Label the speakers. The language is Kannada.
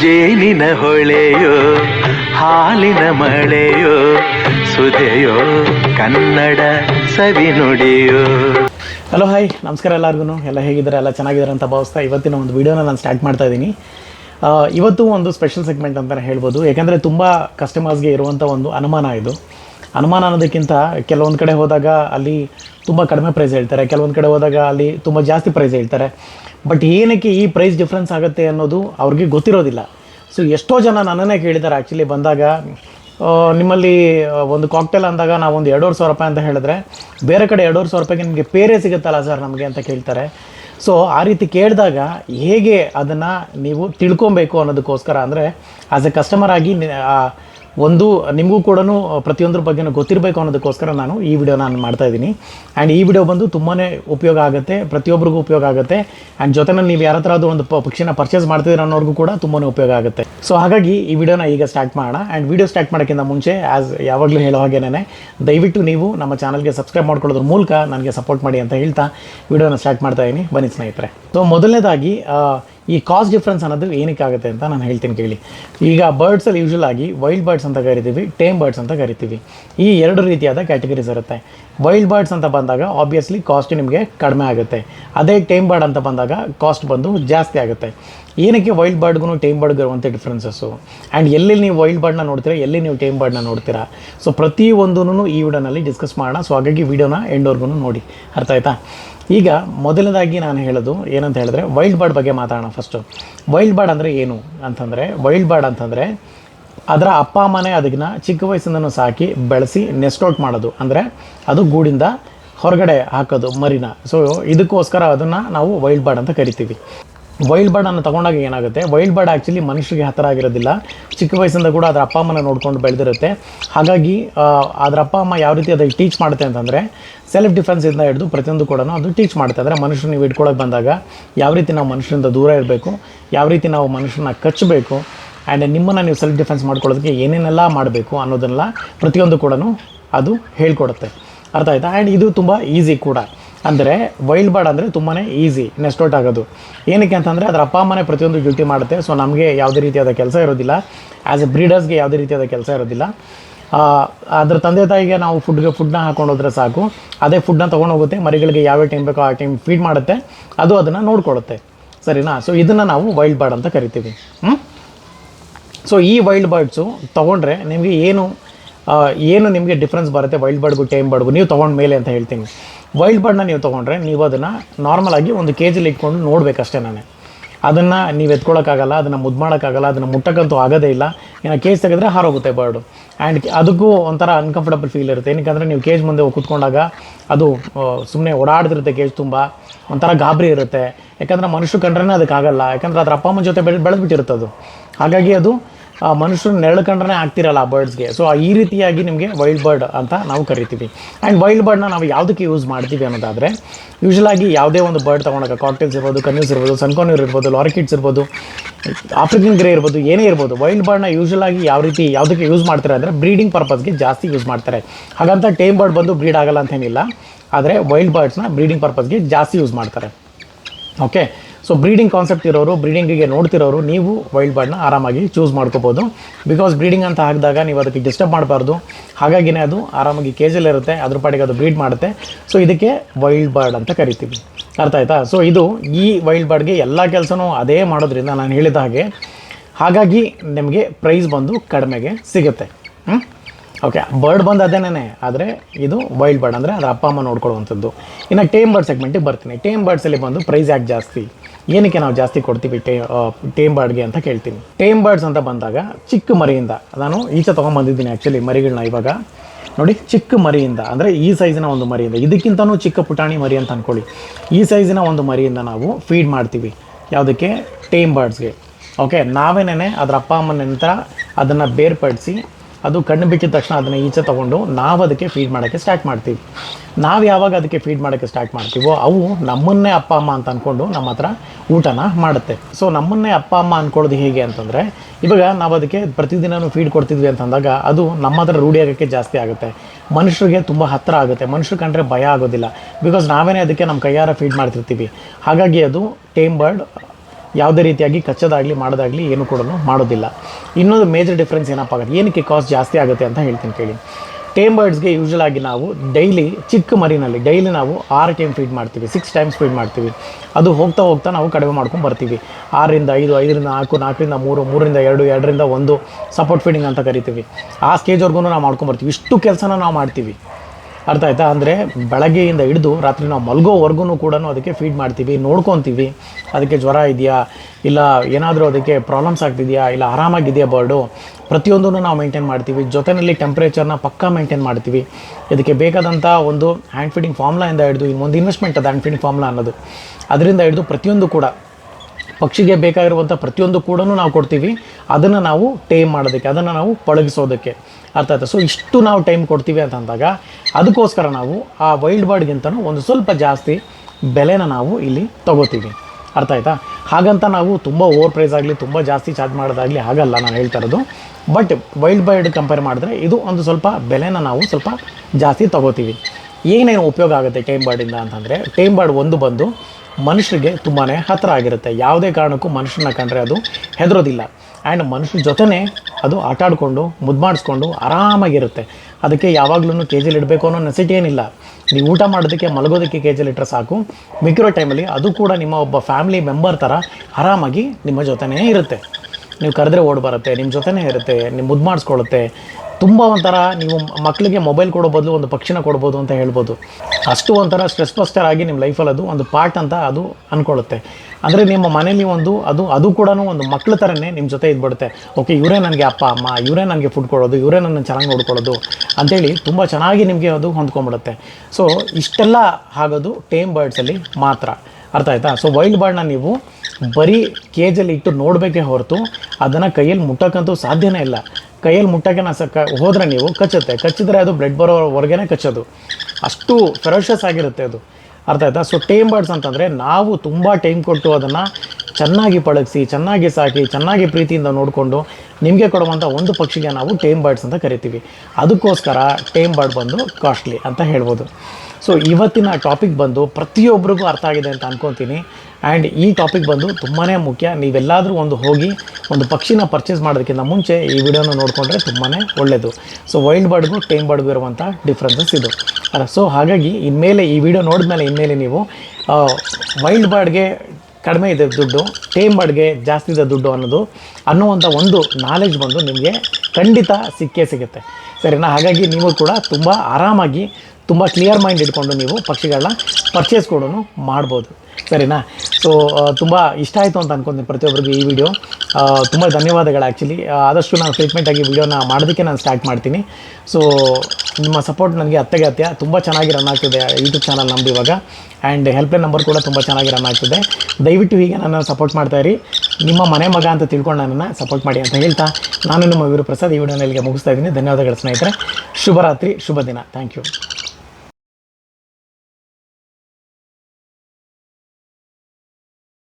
Speaker 1: ಜೇನಿನ ಹೊಳೆಯೋ, ಹಾಲಿನ ಮಳೆಯೋ, ಸುದೆಯೋ, ಕನ್ನಡ ಸವಿ ನುಡಿಯೋ.
Speaker 2: ಹಲೋ ಹಾಯ್ ನಮಸ್ಕಾರ ಎಲ್ಲರಿಗೂ ಎಲ್ಲ ಹೇಗಿದ್ದಾರೆ? ಎಲ್ಲ ಚೆನ್ನಾಗಿದ್ದಾರೆ ಅಂತ ಭಾವಿಸ್ತಾ ಇವತ್ತಿನ ಒಂದು ವಿಡಿಯೋನ ನಾನು ಸ್ಟಾರ್ಟ್ ಮಾಡ್ತಾ ಇದ್ದೀನಿ. ಇವತ್ತು ಒಂದು ಸ್ಪೆಷಲ್ ಸೆಗ್ಮೆಂಟ್ ಅಂತಲೇ ಹೇಳ್ಬೋದು. ಯಾಕಂದರೆ ತುಂಬ ಕಸ್ಟಮರ್ಸ್ಗೆ ಇರುವಂಥ ಒಂದು ಅನುಮಾನ ಇದು. ಅನುಮಾನ ಅನ್ನೋದಕ್ಕಿಂತ ಕೆಲವೊಂದು ಕಡೆ ಹೋದಾಗ ಅಲ್ಲಿ ತುಂಬ ಕಡಿಮೆ ಪ್ರೈಸ್ ಹೇಳ್ತಾರೆ. ಕೆಲವೊಂದು ಕಡೆ ಹೋದಾಗ ಅಲ್ಲಿ ತುಂಬ ಜಾಸ್ತಿ ಪ್ರೈಸ್ ಹೇಳ್ತಾರೆ. ಬಟ್ ಏನಕ್ಕೆ ಈ ಪ್ರೈಸ್ ಡಿಫ್ರೆನ್ಸ್ ಆಗುತ್ತೆ ಅನ್ನೋದು ಅವ್ರಿಗೆ ಗೊತ್ತಿರೋದಿಲ್ಲ. ಸೊ ಎಷ್ಟೋ ಜನ ನನ್ನನ್ನೇ ಕೇಳಿದ್ದಾರೆ ಆ್ಯಕ್ಚುಲಿ ಬಂದಾಗ ನಿಮ್ಮಲ್ಲಿ ಒಂದು ಕಾಕ್ಟೇಲ್ ಅಂದಾಗ ನಾವು ಒಂದು ಎರಡೂವರೆ ಸಾವಿರ ರೂಪಾಯಿ ಅಂತ ಹೇಳಿದ್ರೆ, ಬೇರೆ ಕಡೆ ಎರಡೂವರೆ ಸಾವಿರ ರೂಪಾಯಿಗೆ ನಿಮಗೆ ಪೇರೆ ಸಿಗುತ್ತಲ್ಲ ಸರ್ ನಮಗೆ ಅಂತ ಕೇಳ್ತಾರೆ. ಸೊ ಆ ರೀತಿ ಕೇಳಿದಾಗ ಹೇಗೆ ಅದನ್ನು ನೀವು ತಿಳ್ಕೊಬೇಕು ಅನ್ನೋದಕ್ಕೋಸ್ಕರ ಅಂದರೆ ಆ್ಯಸ್ ಎ ಕಸ್ಟಮರ್ ಆಗಿ ಒಂದು, ನಿಮಗೂ ಕೂಡ ಪ್ರತಿಯೊಂದ್ರ ಬಗ್ಗೆ ಗೊತ್ತಿರಬೇಕು ಅನ್ನೋದಕ್ಕೋಸ್ಕರ ನಾನು ಈ ವಿಡಿಯೋ ನಾನು ಮಾಡ್ತಾ ಇದ್ದೀನಿ. ಆ್ಯಂಡ್ ಈ ವಿಡಿಯೋ ಬಂದು ತುಂಬಾ ಉಪಯೋಗ ಆಗುತ್ತೆ ಪ್ರತಿಯೊಬ್ಬರಿಗೂ ಉಪಯೋಗ ಆಗುತ್ತೆ. ಆ್ಯಂಡ್ ಜೊತೆನಲ್ಲಿ ನೀವು ಯಾರ ಹತ್ರ ಅದು ಒಂದು ಪಕ್ಷಿನ ಪರ್ಚೇಸ್ ಮಾಡ್ತಿದ್ದೀರ ಅನ್ನೋರ್ಗೂ ಕೂಡ ತುಂಬಾ ಉಪಯೋಗ ಆಗುತ್ತೆ. ಸೊ ಹಾಗಾಗಿ ಈ ವಿಡಿಯೋನ ಈಗ ಸ್ಟಾರ್ಟ್ ಮಾಡೋಣ. ಆ್ಯಂಡ್ ವಿಡಿಯೋ ಸ್ಟಾರ್ಟ್ ಮಾಡೋಕ್ಕಿಂತ ಮುಂಚೆ ಆ್ಯಸ್ ಯಾವಾಗಲೂ ಹೇಳೋ ಹಾಗೇನೆ ದಯವಿಟ್ಟು ನೀವು ನಮ್ಮ ಚಾನಲ್ಗೆ ಸಬ್ಸ್ಕ್ರೈಬ್ ಮಾಡ್ಕೊಳ್ಳೋದ್ರ ಮೂಲಕ ನನಗೆ ಸಪೋರ್ಟ್ ಮಾಡಿ ಅಂತ ಹೇಳ್ತಾ ವಿಡಿಯೋನ ಸ್ಟಾರ್ಟ್ ಮಾಡ್ತಾ ಇದ್ದೀನಿ. ಬನ್ನಿ ಸ್ನೇಹಿತರೆ. ಸೊ ಮೊದಲನೇದಾಗಿ ಈ ಕಾಸ್ಟ್ ಡಿಫ್ರೆನ್ಸ್ ಅನ್ನೋದು ಏನಕ್ಕೆ ಆಗುತ್ತೆ ಅಂತ ನಾನು ಹೇಳ್ತೀನಿ ಕೇಳಿ. ಈಗ ಬರ್ಡ್ಸಲ್ಲಿ ಯೂಶಲ್ ಆಗಿ ವೈಲ್ಡ್ ಬರ್ಡ್ಸ್ ಅಂತ ಕರಿತೀವಿ ಟೇಮ್ ಬರ್ಡ್ಸ್ ಅಂತ ಕರಿತೀವಿ. ಈ ಎರಡು ರೀತಿಯಾದ ಕ್ಯಾಟಗರೀಸ್ ಇರುತ್ತೆ. ವೈಲ್ಡ್ ಬರ್ಡ್ಸ್ ಅಂತ ಬಂದಾಗ ಆಬ್ವಿಯಸ್ಲಿ ಕಾಸ್ಟ್ ನಿಮಗೆ ಕಡಿಮೆ ಆಗುತ್ತೆ. ಅದೇ ಟೇಮ್ ಬರ್ಡ್ ಅಂತ ಬಂದಾಗ ಕಾಸ್ಟ್ ಬಂದು ಜಾಸ್ತಿ ಆಗುತ್ತೆ. ಏನಕ್ಕೆ ವೈಲ್ಡ್ ಬರ್ಡ್ಗೂ ಟೇಮ್ ಬರ್ಡ್ಗೆ ಇರುವಂಥ ಡಿಫ್ರೆನ್ಸಸ್ಸು ಆ್ಯಂಡ್ ಎಲ್ಲಿ ನೀವು ವೈಲ್ಡ್ ಬರ್ಡ್ನ ನೋಡ್ತೀರಾ, ಎಲ್ಲಿ ನೀವು ಟೇಮ್ ಬರ್ಡ್ನ ನೋಡ್ತೀರಾ? ಸೊ ಪ್ರತಿಯೊಂದೂ ಈ ವಿಡಿಯೋನಲ್ಲಿ ಡಿಸ್ಕಸ್ ಮಾಡೋಣ. ಸೊ ಹಾಗಾಗಿ ವಿಡಿಯೋನ ಎಂಡೋರ್ಗೂ ನೋಡಿ. ಅರ್ಥ ಆಯ್ತಾ? ಈಗ ಮೊದಲನೇದಾಗಿ ನಾನು ಹೇಳೋದು ಏನಂತ ಹೇಳಿದ್ರೆ ವೈಲ್ಡ್ ಬರ್ಡ್ ಬಗ್ಗೆ ಮಾತಾಡೋಣ ಫಸ್ಟು ವೈಲ್ಡ್ ಬರ್ಡ್ ಅಂದರೆ ಏನು ಅಂತಂದರೆ ವೈಲ್ಡ್ ಬರ್ಡ್ ಅಂತಂದರೆ ಅದರ ಅಪ್ಪ ಅಮ್ಮನೇ ಅದನ್ನ ಚಿಕ್ಕ ವಯಸ್ಸಿಂದನೂ ಸಾಕಿ ಬೆಳೆಸಿ ನೆಸ್ಟ್ ಔಟ್ ಮಾಡೋದು. ಅಂದರೆ ಅದು ಗೂಡಿಂದ ಹೊರಗಡೆ ಹಾಕೋದು ಮರಿನ. ಸೊ ಇದಕ್ಕೋಸ್ಕರ ಅದನ್ನು ನಾವು ವೈಲ್ಡ್ ಬರ್ಡ್ ಅಂತ ಕರಿತೀವಿ. ವೈಲ್ಡ್ ಬರ್ಡನ್ನು ತಗೊಂಡಾಗ ಏನಾಗುತ್ತೆ? ವೈಲ್ಡ್ ಬರ್ಡ್ ಆ್ಯಕ್ಚುಲಿ ಮನುಷ್ಯರಿಗೆ ಹತ್ತಿರ ಆಗಿರೋದಿಲ್ಲ. ಚಿಕ್ಕ ವಯಸ್ಸಿಂದ ಕೂಡ ಅದರ ಅಪ್ಪ ಅಮ್ಮನ ನೋಡ್ಕೊಂಡು ಬೆಳೆದಿರುತ್ತೆ. ಹಾಗಾಗಿ ಅದರ ಅಪ್ಪ ಅಮ್ಮ ಯಾವ ರೀತಿ ಅದಕ್ಕೆ ಟೀಚ್ ಮಾಡುತ್ತೆ ಅಂತಂದರೆ ಸೆಲ್ಫ್ ಡಿಫೆನ್ಸಿಂದ ಹಿಡಿದು ಪ್ರತಿಯೊಂದು ಕೂಡ ಅದು ಟೀಚ್ ಮಾಡುತ್ತೆ. ಅಂದರೆ ಮನುಷ್ಯರು ನೀವು ಇಟ್ಕೊಳಕ್ಕೆ ಬಂದಾಗ ಯಾವ ರೀತಿ ನಾವು ಮನುಷ್ಯರಿಂದ ದೂರ ಇರಬೇಕು, ಯಾವ ರೀತಿ ನಾವು ಮನುಷ್ಯನ ಕಚ್ಚಬೇಕು ಆ್ಯಂಡ್ ನಿಮ್ಮನ್ನು ನೀವು ಸೆಲ್ಫ್ ಡಿಫೆನ್ಸ್ ಮಾಡ್ಕೊಳ್ಳೋದಕ್ಕೆ ಏನೇನೆಲ್ಲ ಮಾಡಬೇಕು ಅನ್ನೋದನ್ನೆಲ್ಲ ಪ್ರತಿಯೊಂದು ಕೂಡ ಅದು ಹೇಳ್ಕೊಡುತ್ತೆ. ಅರ್ಥ ಆಯಿತಾ? ಆ್ಯಂಡ್ ಇದು ತುಂಬ ಈಸಿ ಕೂಡ. ಅಂದರೆ ವೈಲ್ಡ್ ಬರ್ಡ್ ಅಂದರೆ ತುಂಬಾ ಈಸಿ ನೆಸ್ಟ್ ಔಟ್ ಆಗೋದು. ಏನಕ್ಕೆ ಅಂತಂದರೆ ಅದರ ಅಪ್ಪ ಅಮ್ಮನೇ ಪ್ರತಿಯೊಂದು ಡ್ಯೂಟಿ ಮಾಡುತ್ತೆ ಸೊ ನಮಗೆ ಯಾವುದೇ ರೀತಿಯಾದ ಕೆಲಸ ಇರೋದಿಲ್ಲ. ಆ್ಯಸ್ ಎ ಬ್ರೀಡರ್ಸ್ಗೆ ಯಾವುದೇ ರೀತಿಯಾದ ಕೆಲಸ ಇರೋದಿಲ್ಲ. ಅದರ ತಂದೆ ತಾಯಿಗೆ ನಾವು ಫುಡ್ಗೆ ಫುಡ್ನ ಹಾಕೊಂಡು ಹೋದ್ರೆ ಸಾಕು. ಅದೇ ಫುಡ್ನ ತೊಗೊಂಡು ಹೋಗುತ್ತೆ, ಮರಿಗಳಿಗೆ ಯಾವ ಟೈಮ್ ಬೇಕೋ ಆ ಟೈಮ್ ಫೀಡ್ ಮಾಡುತ್ತೆ, ಅದು ಅದನ್ನು ನೋಡ್ಕೊಳ್ಳುತ್ತೆ ಸರಿನಾ? ಸೊ ಇದನ್ನು ನಾವು ವೈಲ್ಡ್ ಬರ್ಡ್ ಅಂತ ಕರಿತೀವಿ. ಹ್ಞೂ ಸೊ ಈ ವೈಲ್ಡ್ ಬರ್ಡ್ಸು ತೊಗೊಂಡ್ರೆ ನಿಮಗೆ ಏನು ಏನು ನಿಮಗೆ ಡಿಫ್ರೆನ್ಸ್ ಬರುತ್ತೆ? ವೈಲ್ಡ್ ಬರ್ಡ್ಗೂ ಟೈಮ್ ಬರ್ಡ್ಗೂ ನೀವು ತೊಗೊಂಡ ಮೇಲೆ ಅಂತ ಹೇಳ್ತೀನಿ. ವೈಲ್ಡ್ ಬರ್ಡ್ನ ನೀವು ತೊಗೊಂಡ್ರೆ ನೀವು ಅದನ್ನು ನಾರ್ಮಲಾಗಿ ಒಂದು ಕೆ ಜಿಲಿ ಇಟ್ಕೊಂಡು ನೋಡಬೇಕಷ್ಟೇ ನಾನು. ಅದನ್ನು ನೀವು ಎತ್ಕೊಳ್ಳೋಕ್ಕಾಗಲ್ಲ ಅದನ್ನು ಮುದ್ದು ಮಾಡೋಕ್ಕಾಗಲ್ಲ, ಅದನ್ನು ಮುಟ್ಟಕ್ಕಂತೂ ಆಗೋದೇ ಇಲ್ಲ. ಇನ್ನು ಕೇಜ್ ತೆಗೆದ್ರೆ ಹಾರೋಗುತ್ತೆ ಬರ್ಡು ಆ್ಯಂಡ್ ಅದಕ್ಕೂ ಒಂಥರ ಅನ್ಕಂಫರ್ಟಬಲ್ ಫೀಲ್ ಇರುತ್ತೆ. ಏನಕ್ಕೆ ನೀವು ಕೇಜ್ ಮುಂದೆ ಕೂತ್ಕೊಂಡಾಗ ಅದು ಸುಮ್ಮನೆ ಓಡಾಡ್ತಿರುತ್ತೆ ಕೇಜ್ ತುಂಬ. ಒಂಥರ ಗಾಬರಿ ಇರುತ್ತೆ. ಯಾಕಂದರೆ ಮನುಷ್ಯರು ಕಂಡ್ರೆ ಅದಕ್ಕಾಗಲ್ಲ. ಯಾಕಂದರೆ ಅದ್ರ ಅಪ್ಪ ಅಮ್ಮನ ಜೊತೆ ಬೆಳೆ ಬೆಳೆದ್ಬಿಟ್ಟಿರುತ್ತೆ ಅದು ಹಾಗಾಗಿ ಅದು ಆ ಮನುಷ್ಯರು ನೆರಳು ಕಂಡ್ರೆ ಆಗ್ತಿರಲ್ಲ ಆ ಬರ್ಡ್ಸ್ಗೆ ಸೊ ಈ ರೀತಿಯಾಗಿ ನಿಮಗೆ ವೈಲ್ಡ್ ಬರ್ಡ್ ಅಂತ ನಾವು ಕರಿತೀವಿ. ಆ್ಯಂಡ್ ವೈಲ್ಡ್ ಬರ್ಡ್ನ ನಾವು ಯಾವುದಕ್ಕೆ ಯೂಸ್ ಮಾಡ್ತೀವಿ ಅನ್ನೋದಾದರೆ ಯೂಶ್ವಲಾಗಿ ಯಾವುದೇ ಒಂದು ಬರ್ಡ್ ತೊಗೊಂಡಾಗ ಕಾಕ್ಟೇಲ್ಸ್ ಇರ್ಬೋದು ಕನ್ಯೂಸ್ ಇರ್ಬೋದು ಸನ್ಕೋನೂರ್ ಇರ್ಬೋದು ಲಾರಿಕಿಟ್ಸ್ ಇರ್ಬೋದು ಆಫ್ರಿಕನ್ ಗ್ರೇ ಇರ್ಬೋದು, ಏನೇ ಇರ್ಬೋದು ವೈಲ್ಡ್ ಬರ್ಡ್ನ ಯೂಶ್ವಲಾಗಿ ಯಾವ ರೀತಿ ಯಾವುದಕ್ಕೆ ಯೂಸ್ ಮಾಡ್ತಾರೆ ಅಂದರೆ ಬ್ರೀಡಿಂಗ್ ಪರ್ಪಸ್ಗೆ ಜಾಸ್ತಿ ಯೂಸ್ ಮಾಡ್ತಾರೆ. ಹಾಗಂತ ಟೇಮ್ ಬರ್ಡ್ ಬಂದು ಬ್ರೀಡ್ ಆಗಲ್ಲ ಅಂತೇನಿಲ್ಲ. ಆದರೆ ವೈಲ್ಡ್ ಬರ್ಡ್ಸ್ನ ಬ್ರೀಡಿಂಗ್ ಪರ್ಪಸ್ಗೆ ಜಾಸ್ತಿ ಯೂಸ್ ಮಾಡ್ತಾರೆ. ಓಕೆ ಸೊ ಬ್ರೀಡಿಂಗ್ ಕಾನ್ಸೆಪ್ಟ್ ಇರೋರು ಬ್ರೀಡಿಂಗಿಗೆ ನೋಡ್ತಿರೋರು, ನೀವು ವೈಲ್ಡ್ ಬರ್ಡ್ನ ಆರಾಮಾಗಿ ಚೂಸ್ ಮಾಡ್ಕೋಬೋದು. ಬಿಕಾಸ್ ಬ್ರೀಡಿಂಗ್ ಅಂತ ಹಾಕಿದಾಗ ನೀವು ಅದಕ್ಕೆ ಡಿಸ್ಟರ್ಬ್ ಮಾಡಬಾರ್ದು. ಹಾಗಾಗಿನೇ ಅದು ಆರಾಮಾಗಿ ಕೇಜಲ್ಲಿರುತ್ತೆ ಅದ್ರ ಪಾಡಿಗೆ ಅದು ಬ್ರೀಡ್ ಮಾಡುತ್ತೆ. ಸೊ ಇದಕ್ಕೆ ವೈಲ್ಡ್ ಬರ್ಡ್ ಅಂತ ಕರಿತೀವಿ. ಅರ್ಥ ಆಯ್ತಾ? ಸೊ ಇದು ಈ ವೈಲ್ಡ್ ಬರ್ಡ್ಗೆ ಎಲ್ಲ ಕೆಲಸನೂ ಅದೇ ಮಾಡೋದ್ರಿಂದ ನಾನು ಹೇಳಿದ ಹಾಗೆ, ಹಾಗಾಗಿ ನಿಮಗೆ ಪ್ರೈಸ್ ಬಂದು ಕಡಿಮೆಗೆ ಸಿಗುತ್ತೆ. ಹ್ಞೂ ಓಕೆ ಬರ್ಡ್ ಬಂದು ಅದೇನೇ ಆದರೆ ಇದು ವೈಲ್ಡ್ ಬರ್ಡ್ ಅಂದರೆ ಅದರ ಅಪ್ಪ, ಅಮ್ಮ ನೋಡ್ಕೊಳ್ಳುವಂಥದ್ದು. ಇನ್ನು ಟೇಮ್ ಬರ್ಡ್ ಸೆಗ್ಮೆಂಟಿಗೆ ಬರ್ತೀನಿ. ಟೇಮ್ ಬರ್ಡ್ಸಲ್ಲಿ ಬಂದು ಪ್ರೈಸ್ ಯಾಕೆ ಜಾಸ್ತಿ? ಏನಕ್ಕೆ ನಾವು ಜಾಸ್ತಿ ಕೊಡ್ತೀವಿ ಟೇ ಟೇಮ್ ಬರ್ಡ್ಗೆ ಅಂತ ಕೇಳ್ತೀನಿ. ಟೇಮ್ ಬರ್ಡ್ಸ್ ಅಂತ ಬಂದಾಗ ಚಿಕ್ಕ ಮರಿಯಿಂದ, ನಾನು ಈಚೆ ತೊಗೊಂಬಂದಿದ್ದೀನಿ ಆ್ಯಕ್ಚುಲಿ ಮರಿಗಳನ್ನ ಇವಾಗ. ನೋಡಿ, ಚಿಕ್ಕ ಮರಿಯಿಂದ, ಅಂದರೆ ಈ ಸೈಜಿನ ಒಂದು ಮರಿಯಿಂದ, ಇದಕ್ಕಿಂತನೂ ಚಿಕ್ಕ ಪುಟಾಣಿ ಮರಿ ಅಂತ ಅಂದ್ಕೊಳ್ಳಿ ಈ ಸೈಜಿನ ಒಂದು ಮರಿಯಿಂದ ನಾವು ಫೀಡ್ ಮಾಡ್ತೀವಿ. ಯಾವುದಕ್ಕೆ? ಟೇಮ್ ಬರ್ಡ್ಸ್ಗೆ ಓಕೆ ನಾವೇನೇ ಅದರ ಅಪ್ಪ ಅಮ್ಮನ ನಂತರ ಅದನ್ನು ಬೇರ್ಪಡಿಸಿ ಅದು ಕಣ್ಣು ಬಿಕ್ಕಿದ ತಕ್ಷಣ ಅದನ್ನು ಈಚೆ ತಗೊಂಡು ನಾವು ಅದಕ್ಕೆ ಫೀಡ್ ಮಾಡೋಕ್ಕೆ ಸ್ಟಾರ್ಟ್ ಮಾಡ್ತೀವಿ. ನಾವು ಯಾವಾಗ ಅದಕ್ಕೆ ಫೀಡ್ ಮಾಡೋಕ್ಕೆ ಸ್ಟಾರ್ಟ್ ಮಾಡ್ತೀವೋ ಅವು ನಮ್ಮನ್ನೇ ಅಪ್ಪ, ಅಮ್ಮ ಅಂತ ಅಂದ್ಕೊಂಡು ನಮ್ಮ ಹತ್ರ ಊಟನ ಮಾಡುತ್ತೆ. ಸೊ ನಮ್ಮನ್ನೇ ಅಪ್ಪ, ಅಮ್ಮ ಅಂದ್ಕೊಳ್ಳೋದು ಹೇಗೆ ಅಂತಂದರೆ, ಇವಾಗ ನಾವು ಅದಕ್ಕೆ ಪ್ರತಿದಿನವೂ ಫೀಡ್ ಕೊಡ್ತಿದ್ವಿ ಅಂತಂದಾಗ ಅದು ನಮ್ಮ ಹತ್ರ ರೂಢಿ ಆಗೋಕ್ಕೆ ಜಾಸ್ತಿ ಆಗುತ್ತೆ. ಮನುಷ್ಯರಿಗೆ ತುಂಬ ಹತ್ತಿರ ಆಗುತ್ತೆ. ಮನುಷ್ಯರು ಕಂಡ್ರೆ ಭಯ ಆಗೋದಿಲ್ಲ. ಬಿಕಾಸ್ ನಾವೇನೇ ಅದಕ್ಕೆ ನಮ್ಮ ಕೈಯಾರ ಫೀಡ್ ಮಾಡ್ತಿರ್ತೀವಿ. ಹಾಗಾಗಿ ಅದು ಟೇಮ್ ಬರ್ಡ್ ಯಾವುದೇ ರೀತಿಯಾಗಿ ಕಚ್ಚೋದಾಗಲಿ, ಮಾಡೋದಾಗಲಿ ಏನು ಕೂಡ ಮಾಡೋದಿಲ್ಲ. ಇನ್ನೊಂದು ಮೇಜರ್ ಡಿಫ್ರೆನ್ಸ್ ಏನಪ್ಪ ಆಗುತ್ತೆ ಏನಕ್ಕೆ ಕಾಸ್ಟ್ ಜಾಸ್ತಿ ಆಗುತ್ತೆ ಅಂತ ಹೇಳ್ತೀನಿ ಕೇಳಿ. ಟೇಮ್ ಬರ್ಡ್ಸ್ಗೆ ಯೂಶಲ್ ಆಗಿ ನಾವು ಡೈಲಿ ಚಿಕ್ಕ ಮರಿನಲ್ಲಿ ಡೈಲಿ ನಾವು ಆರು ಟೈಮ್ ಫೀಡ್ ಮಾಡ್ತೀವಿ ಸಿಕ್ಸ್ ಟೈಮ್ಸ್ ಫೀಡ್ ಮಾಡ್ತೀವಿ. ಅದು ಹೋಗ್ತಾ ಹೋಗ್ತಾ ನಾವು ಕಡಿಮೆ ಮಾಡ್ಕೊಂಡು ಬರ್ತೀವಿ. ಆರರಿಂದ ಐದು, ಐದರಿಂದ ನಾಲ್ಕು, ನಾಲ್ಕರಿಂದ ಮೂರು, ಮೂರರಿಂದ ಎರಡು, ಎರಡರಿಂದ ಒಂದು ಸಪೋರ್ಟ್ ಫೀಡಿಂಗ್ ಅಂತ ಕರಿತೀವಿ. ಆ ಸ್ಟೇಜ್ವರೆಗೂ ನಾವು ಮಾಡ್ಕೊಂಡು ಬರ್ತೀವಿ. ಇಷ್ಟು ಕೆಲಸನ ನಾವು ಮಾಡ್ತೀವಿ. ಅರ್ಥ ಆಯ್ತಾ? ಅಂದರೆ ಬೆಳಗ್ಗೆಯಿಂದ ಹಿಡಿದು ರಾತ್ರಿ ನಾವು ಮಲಗೋವರೆಗೂ ಕೂಡ ಅದಕ್ಕೆ ಫೀಡ್ ಮಾಡ್ತೀವಿ, ನೋಡ್ಕೊತೀವಿ. ಅದಕ್ಕೆ ಜ್ವರ ಇದೆಯಾ? ಇಲ್ಲ ಏನಾದರೂ ಅದಕ್ಕೆ ಪ್ರಾಬ್ಲಮ್ಸ್ ಆಗ್ತಿದೆಯಾ? ಇಲ್ಲ ಆರಾಮಾಗಿದೆಯಾ ಬರ್ಡು ಪ್ರತಿಯೊಂದನ್ನು ನಾವು ಮೇಂಟೈನ್ ಮಾಡ್ತೀವಿ. ಜೊತೆಯಲ್ಲಿ ಟೆಂಪ್ರೇಚರ್ನ ಪಕ್ಕಾ ಮೇಂಟೈನ್ ಮಾಡ್ತೀವಿ. ಇದಕ್ಕೆ ಬೇಕಾದಂಥ ಒಂದು ಹ್ಯಾಂಡ್ ಫೀಡಿಂಗ್ ಫಾರ್ಮ್ಲಾಯಿಂದ ಹಿಡಿದು ಒಂದು ಇನ್ವೆಸ್ಟ್ಮೆಂಟ್ ಅದು ಹ್ಯಾಂಡ್ ಫೀಡಿಂಗ್ ಫಾರ್ಮ್ಲಾ ಅನ್ನೋದು. ಅದರಿಂದ ಹಿಡಿದು ಪ್ರತಿಯೊಂದು ಕೂಡ ಪಕ್ಷಿಗೆ ಬೇಕಾಗಿರುವಂಥ ಪ್ರತಿಯೊಂದು ಕೂಡ ನಾವು ಕೊಡ್ತೀವಿ. ಅದನ್ನು ನಾವು ಟೇಮ್ ಮಾಡೋದಕ್ಕೆ, ಅದನ್ನು ನಾವು ಪಳಗಿಸೋದಕ್ಕೆ. ಅರ್ಥ ಆಯ್ತಾ? ಸೊ ಇಷ್ಟು ನಾವು ಟೈಮ್ ಕೊಡ್ತೀವಿ ಅಂತ ಅಂದಾಗ, ಅದಕ್ಕೋಸ್ಕರ ನಾವು ಆ ವೈಲ್ಡ್ ಬರ್ಡ್ಗಿಂತನೂ ಒಂದು ಸ್ವಲ್ಪ ಜಾಸ್ತಿ ಬೆಲೆನ ನಾವು ಇಲ್ಲಿ ತಗೋತೀವಿ. ಅರ್ಥ ಆಯ್ತಾ? ಹಾಗಂತ ನಾವು ತುಂಬ ಓವರ್ ಪ್ರೈಸ್ ಆಗಲಿ, ತುಂಬ ಜಾಸ್ತಿ ಚಾರ್ಜ್ ಮಾಡೋದಾಗಲಿ ಹಾಗಲ್ಲ ನಾನು ಹೇಳ್ತಾ ಇರೋದು. ಬಟ್ ವೈಲ್ಡ್ ಬರ್ಡ್ ಕಂಪೇರ್ ಮಾಡಿದ್ರೆ ಇದು ಒಂದು ಸ್ವಲ್ಪ ಬೆಲೆನ ನಾವು ಸ್ವಲ್ಪ ಜಾಸ್ತಿ ತಗೋತೀವಿ. ಏನೇನು ಉಪಯೋಗ ಆಗುತ್ತೆ ಟೈಮ್ ಬರ್ಡಿಂದ ಅಂತಂದರೆ ಟೈಮ್ ಬರ್ಡ್ ಒಂದು ಬಂದು ಮನುಷ್ಯರಿಗೆ ತುಂಬಾ ಹತ್ತಿರ ಆಗಿರುತ್ತೆ. ಯಾವುದೇ ಕಾರಣಕ್ಕೂ ಮನುಷ್ಯನ ಕಂಡ್ರೆ ಅದು ಹೆದರೋದಿಲ್ಲ. ಆ್ಯಂಡ್ ಮನುಷ್ಯರ ಜೊತೆನೇ ಅದು ಆಟ ಆಡಿಕೊಂಡು ಮುದ್ದು ಮಾಡಿಸ್ಕೊಂಡು ಆರಾಮಾಗಿರುತ್ತೆ. ಅದಕ್ಕೆ ಯಾವಾಗಲೂ ಕೆ ಜಿಲಿ ಇಡಬೇಕು ಅನ್ನೋ ನೆಸಿಟಿ ಏನಿಲ್ಲ. ನೀವು ಊಟ ಮಾಡೋದಕ್ಕೆ, ಮಲಗೋದಕ್ಕೆ ಕೆ ಇಟ್ಟರೆ ಸಾಕು. ಮಿಕ್ಕಿರೋ ಟೈಮಲ್ಲಿ ಅದು ಕೂಡ ನಿಮ್ಮ ಒಬ್ಬ ಫ್ಯಾಮಿಲಿ ಮೆಂಬರ್ ಥರ ಆರಾಮಾಗಿ ನಿಮ್ಮ ಜೊತೆನೇ ಇರುತ್ತೆ. ನೀವು ಕರೆದ್ರೆ ಓಡ್ ಬರುತ್ತೆ ನಿಮ್ಮ ಜೊತೆನೇ ಇರುತ್ತೆ ನಿಮ್ಮ ಮುದ್ದು ಮಾಡಿಸ್ಕೊಳ್ಳುತ್ತೆ ತುಂಬ ಒಂಥರ ನೀವು ಮಕ್ಕಳಿಗೆ ಮೊಬೈಲ್ ಕೊಡೋ ಬದಲು ಒಂದು ಪಕ್ಷಿನ ಕೊಡ್ಬೋದು ಅಂತ ಹೇಳ್ಬೋದು. ಅಷ್ಟು ಒಂಥರ ಸ್ಟ್ರೆಸ್ ಬಸ್ಟರ್ ಆಗಿ ನಿಮ್ಮ ಲೈಫಲ್ಲಿ ಅದು ಒಂದು ಪಾರ್ಟ್ ಅಂತ ಅದು ಅಂದ್ಕೊಳ್ಳುತ್ತೆ ಅಂದರೆ ನಿಮ್ಮ ಮನೇಲಿ ಒಂದು ಅದು ಅದು ಕೂಡ ಒಂದು ಮಕ್ಕಳ ಥರನೇ ನಿಮ್ಮ ಜೊತೆ ಇದ್ಬಿಡುತ್ತೆ. ಓಕೆ, ಇವರೇ ನನಗೆ ಅಪ್ಪ, ಅಮ್ಮ, ಇವರೇ ನನಗೆ ಫುಡ್ ಕೊಡೋದು, ಇವರೇ ನನ್ನ ಚೆನ್ನಾಗಿ ನೋಡ್ಕೊಳ್ಳೋದು ಅಂತೇಳಿ ತುಂಬ ಚೆನ್ನಾಗಿ ನಿಮಗೆ ಅದು ಹೊಂದ್ಕೊಂಡ್ಬಿಡುತ್ತೆ. ಸೊ ಇಷ್ಟೆಲ್ಲ ಆಗೋದು ಟೇಮ್ ಬರ್ಡ್ಸಲ್ಲಿ ಮಾತ್ರ. ಅರ್ಥ ಆಯ್ತಾ? ಸೊ ವೈಲ್ಡ್ ಬರ್ಡ್ನ ನೀವು ಬರೀ ಕೇಜಲ್ಲಿ ಇಟ್ಟು ನೋಡಬೇಕೇ ಹೊರತು ಅದನ್ನು ಕೈಯಲ್ಲಿ ಮುಟ್ಟೋಕ್ಕಂತೂ ಸಾಧ್ಯನೇ ಇಲ್ಲ. ಕೈಯಲ್ಲಿ ಮುಟ್ಟಕ್ಕೆ ನಾ ಸಕ್ಕ ಹೋದರೆ ನೀವು, ಕಚ್ಚುತ್ತೆ. ಕಚ್ಚಿದ್ರೆ ಅದು ಬ್ಲಡ್ ಬರೋವರೆಗೇ ಕಚ್ಚೋದು. ಅಷ್ಟು ಫೆರೋಷಸ್ ಆಗಿರುತ್ತೆ ಅದು. ಅರ್ಥ ಆಯ್ತಾ? ಸೊ ಟೇಮ್ ಬರ್ಡ್ಸ್ ಅಂತಂದರೆ ನಾವು ತುಂಬ ಟೈಮ್ ಕೊಟ್ಟು ಅದನ್ನು ಚೆನ್ನಾಗಿ ಪಳಗಿಸಿ, ಚೆನ್ನಾಗಿ ಸಾಕಿ, ಚೆನ್ನಾಗಿ ಪ್ರೀತಿಯಿಂದ ನೋಡಿಕೊಂಡು ನಿಮಗೆ ಕೊಡುವಂಥ ಒಂದು ಪಕ್ಷಿಗೆ ನಾವು ಟೇಮ್ ಬರ್ಡ್ಸ್ ಅಂತ ಕರಿತೀವಿ. ಅದಕ್ಕೋಸ್ಕರ ಟೇಮ್ ಬರ್ಡ್ ಬಂದು ಕಾಸ್ಟ್ಲಿ ಅಂತ ಹೇಳ್ಬೋದು. ಸೊ ಇವತ್ತಿನ ಟಾಪಿಕ್ ಬಂದು ಪ್ರತಿಯೊಬ್ಬರಿಗೂ ಅರ್ಥ ಆಗಿದೆ ಅಂತ ಅನ್ಕೊತೀನಿ. ಆ್ಯಂಡ್ ಈ ಟಾಪಿಕ್ ಬಂದು ತುಂಬಾ ಮುಖ್ಯ. ನೀವೆಲ್ಲಾದರೂ ಒಂದು ಹೋಗಿ ಒಂದು ಪಕ್ಷಿನ ಪರ್ಚೇಸ್ ಮಾಡೋದಕ್ಕಿಂತ ಮುಂಚೆ ಈ ವಿಡಿಯೋನ ನೋಡಿಕೊಂಡ್ರೆ ತುಂಬಾ ಒಳ್ಳೆಯದು ಸೊ ವೈಲ್ಡ್ ಬರ್ಡ್ಗೂ ಟೇಮ್ ಬರ್ಡ್ಗೂ ಇರುವಂಥ ಡಿಫ್ರೆನ್ಸಸ್ ಇದು. ಅಲ್ಲ ಸೊ ಹಾಗಾಗಿ ಇನ್ಮೇಲೆ ಈ ವಿಡಿಯೋ ನೋಡಿದ್ಮೇಲೆ ಇನ್ಮೇಲೆ ನೀವು ವೈಲ್ಡ್ ಬರ್ಡ್ಗೆ ಕಡಿಮೆ ಇದೆ ದುಡ್ಡು ಟೇಮ್ ಬರ್ಡ್ಗೆ ಜಾಸ್ತಿ ಇದೆ ದುಡ್ಡು ಅನ್ನೋದು ಅನ್ನುವಂಥ ಒಂದು ನಾಲೆಜ್ ಬಂದು ನಿಮಗೆ ಖಂಡಿತ ಸಿಕ್ಕೇ ಸಿಗುತ್ತೆ. ಸರಿನಾ? ಹಾಗಾಗಿ ನೀವು ಕೂಡ ತುಂಬ ಆರಾಮಾಗಿ ತುಂಬ ಕ್ಲಿಯರ್ ಮೈಂಡ್ ಇಟ್ಕೊಂಡು ನೀವು ಪಕ್ಷಿಗಳನ್ನ ಪರ್ಚೇಸ್ ಕೂಡ ಮಾಡ್ಬೋದು. ಸರಿನಾ? ಸೊ ತುಂಬ ಇಷ್ಟ ಆಯಿತು ಅಂತ ಅನ್ಕೊಂತೀನಿ ಪ್ರತಿಯೊಬ್ಬರಿಗೂ ಈ ವಿಡಿಯೋ ತುಂಬ ಧನ್ಯವಾದಗಳು ಆ್ಯಕ್ಚುಲಿ ಆದಷ್ಟು ನಾನು ಟ್ರೀಟ್ಮೆಂಟಾಗಿ ವಿಡಿಯೋನ ಮಾಡೋದಕ್ಕೆ ನಾನು ಸ್ಟಾರ್ಟ್ ಮಾಡ್ತೀನಿ. ಸೊ ನಿಮ್ಮ ಸಪೋರ್ಟ್ ನನಗೆ ಅತ್ಯಗತ್ಯ. ತುಂಬ ಚೆನ್ನಾಗಿ ರನ್ ಆಗ್ತಿದೆ ಯೂಟ್ಯೂಬ್ ಚಾನಲ್ ನಮ್ಮದು ಇವಾಗ. ಆ್ಯಂಡ್ ಹೆಲ್ಪ್ಲೈನ್ ನಂಬರ್ ಕೂಡ ತುಂಬ ಚೆನ್ನಾಗಿ ರನ್ ಆಗ್ತಿದೆ. ದಯವಿಟ್ಟು ಹೀಗೆ ನನ್ನ ಸಪೋರ್ಟ್ ಮಾಡ್ತಾ ಇರಿ. ನಿಮ್ಮ ಮನೆ ಮಗ ಅಂತ ತಿಳ್ಕೊಂಡು ನನ್ನನ್ನು ಸಪೋರ್ಟ್ ಮಾಡಿ ಅಂತ ಹೇಳ್ತಾ ನಾನು ನಿಮ್ಮ ವಿರು ಪ್ರಸಾದ್ ಈ ವಿಡಿಯೋನ ಇಲ್ಲಿಗೆ ಮುಗಿಸ್ತಾ ಇದ್ದೀನಿ. ಧನ್ಯವಾದಗಳು ಸ್ನೇಹಿತರೆ. ಶುಭರಾತ್ರಿ, ಶುಭ ದಿನ. Thank you